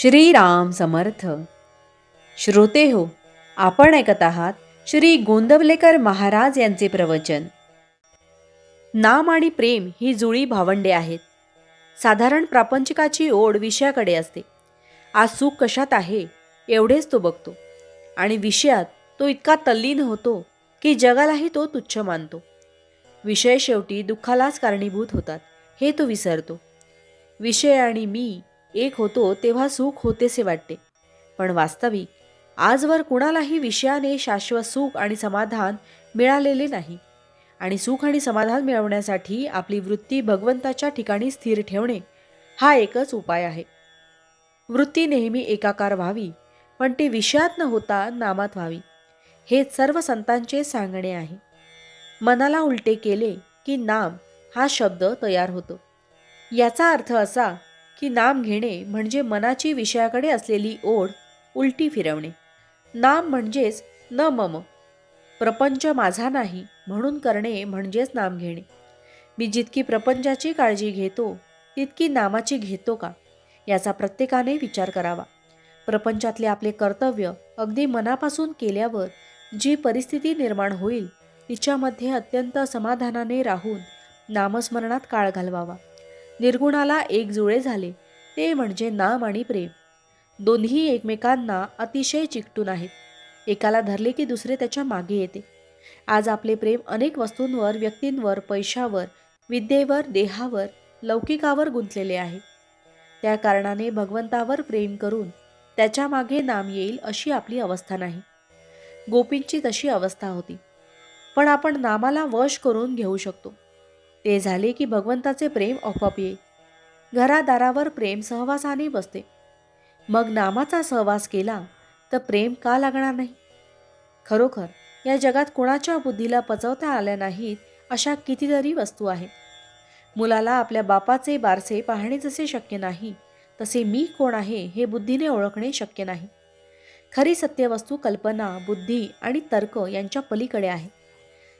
श्रीराम समर्थ. श्रोते हो आपण ऐकत आहात श्री गोंदवलेकर महाराज यांचे प्रवचन. नाम आणि प्रेम ही जुळी भावंडे आहेत. साधारण प्रापंचिकाची ओढ विषयाकडे असते. आज सुख कशात आहे एवढेच तो बघतो. आणि विषयात तो इतका तल्लीन होतो की जगालाही तो तुच्छ मानतो. विषय शेवटी दुःखालाच कारणीभूत होतात हे तो विसरतो. विषय आणि मी एक होतो तेव्हा सुख होतेसे वाटते. पण वास्तविक आजवर कुणालाही विषयाने शाश्वत सुख आणि समाधान मिळालेले नाही. आणि सुख आणि समाधान मिळवण्यासाठी आपली वृत्ती भगवंताच्या ठिकाणी स्थिर ठेवणे हा एकच उपाय आहे. वृत्ती नेहमी एकाकार व्हावी पण ती विषयात न होता नामात व्हावी हे सर्व संतांचे सांगणे आहे. मनाला उलटे केले की नाम हा शब्द तयार होतो. याचा अर्थ असा की नाम घेणे म्हणजे मनाची विषयाकडे असलेली ओढ उलटी फिरवणे. नाम म्हणजेच न मम. प्रपंच माझा नाही म्हणून करणे म्हणजेच नाम घेणे. मी जितकी प्रपंचाची काळजी घेतो तितकी नामाची घेतो का? याचा प्रत्येकाने विचार करावा. प्रपंचातले आपले कर्तव्य अगदी मनापासून केल्यावर जी परिस्थिती निर्माण होईल तिच्यामध्ये अत्यंत समाधानाने राहून नामस्मरणात काळ घालवावा. निर्गुणाला एक जुळे झाले. ते म्हणजे नाम आणि प्रेम. दोन्ही एकमेकांना अतिशय चिकटून आहेत. एकाला धरले की दुसरे त्याच्यामागे येते. आज आपले प्रेम अनेक वस्तूंवर व्यक्तींवर पैशावर विद्येवर देहावर लौकिकावर गुंतलेले आहे. त्या कारणाने भगवंतावर प्रेम करून त्याच्यामागे नाम येईल अशी आपली अवस्था नाही. गोपींची तशी अवस्था होती. पण आपण नामाला वश करून घेऊ शकतो. ते झाले की भगवंताचे प्रेम आपोआप येई घरादारावर प्रेम सहवासाने बसते. मग नामाचा सहवास केला तर प्रेम का लागणार नाही? खरोखर या जगात कोणाच्या बुद्धीला पचवता आल्या नाहीत अशा कितीतरी वस्तू आहेत. मुलाला आपल्या बापाचे बारसे पाहणे जसे शक्य नाही तसे मी कोण आहे हे बुद्धीने ओळखणे शक्य नाही. खरी सत्यवस्तू कल्पना बुद्धी आणि तर्क यांच्या पलीकडे आहे.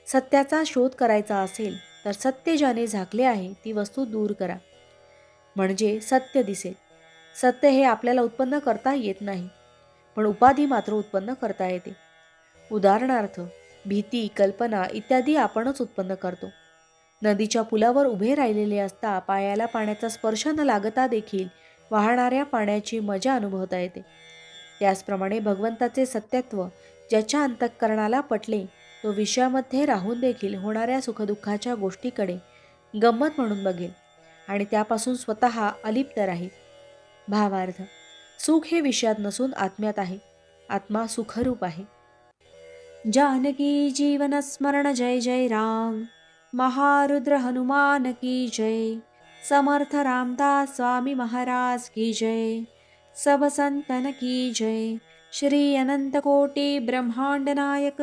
सत्याचा शोध करायचा असेल तर सत्य ज्याने झाकले आहे ती वस्तू दूर करा. म्हणजे सत्य दिसेल. सत्य हे आपल्याला उत्पन्न करता येत नाही पण उपाधी मात्र उत्पन्न करता येते. उदाहरणार्थ भीती कल्पना इत्यादी आपणच उत्पन्न करतो. नदीच्या पुलावर उभे राहिलेले असता पायाला पाण्याचा स्पर्श न लागता देखील वाहणाऱ्या पाण्याची मजा अनुभवता येते. त्याचप्रमाणे भगवंताचे सत्यत्व ज्याच्या अंतःकरणाला पटले तो विषयामध्ये राहून देखील होणाऱ्या सुखदुःखाच्या गोष्टीकडे गंमत म्हणून बघेल आणि त्यापासून स्वतः अलिप्त राहील. भावार्थ सुख हे विषयात नसून आत्म्यात आहे. आत्मा सुखरूप आहे. जानकी जीवन स्मरण जय जय राम. महारुद्र हनुमान की जय. समर्थ रामदास स्वामी महाराज की जय. सब संतन की जय. श्री अनंत कोटी ब्रह्मांड नायक